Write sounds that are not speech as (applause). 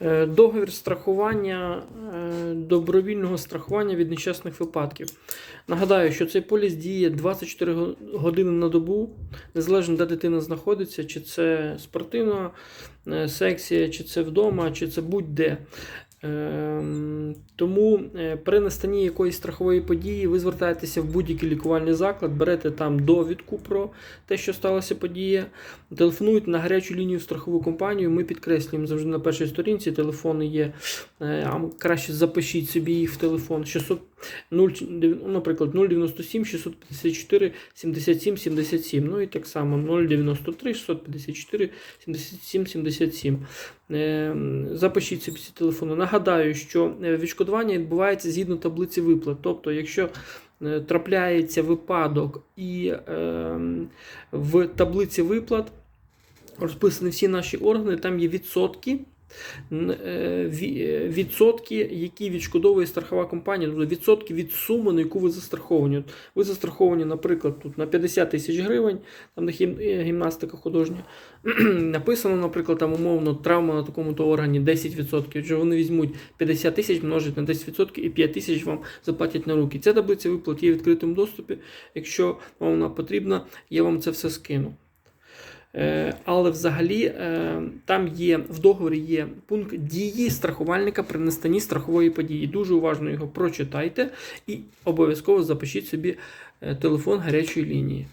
Е, Договір страхування е, добровільного страхування від нещасних випадків. Нагадаю, що цей поліс діє 24 го- години на добу, незалежно де дитина знаходиться, чи це спортивна е, секція, чи це вдома, чи це будь-де. Ем, Тому е, при настанні якоїсь страхової події ви звертаєтеся в будь-який лікувальний заклад, берете там довідку про те, що сталася подія, телефонуєте на гарячу лінію страхову компанію. Ми підкреслюємо завжди на першій сторінці. Телефони є. Е, А краще запишіть собі їх в телефон 600, 0, ну, наприклад, 097 654 77 77. Ну і так само 093 654 77 77. Е, Запишіть собі ці телефони. Нагадаю, що е, відшкодування відбувається згідно таблиці виплат. Тобто, якщо е, трапляється випадок і е, в таблиці виплат розписані всі наші органи, там є відсотки. Е, е, Відсотки, які відшкодовує страхова компанія, тобто відсотки від суми, на яку ви застраховані. Ви застраховані, наприклад, тут на 50 тисяч гривень, там де гімнастика художня. (clears throat) Написано, наприклад, там умовно травма на такому-то органі 10%. Отже, вони візьмуть 50 тисяч, множать на 10% і 5 тисяч вам заплатять на руки. Ця таблиця виплат є в відкритому доступі. Якщо вам вона потрібна, я вам це все скину. Е, Але взагалі е, там є в договорі є пункт дії страхувальника при настанні страхової події. Дуже уважно його прочитайте і обов'язково запишіть собі е, телефон гарячої лінії.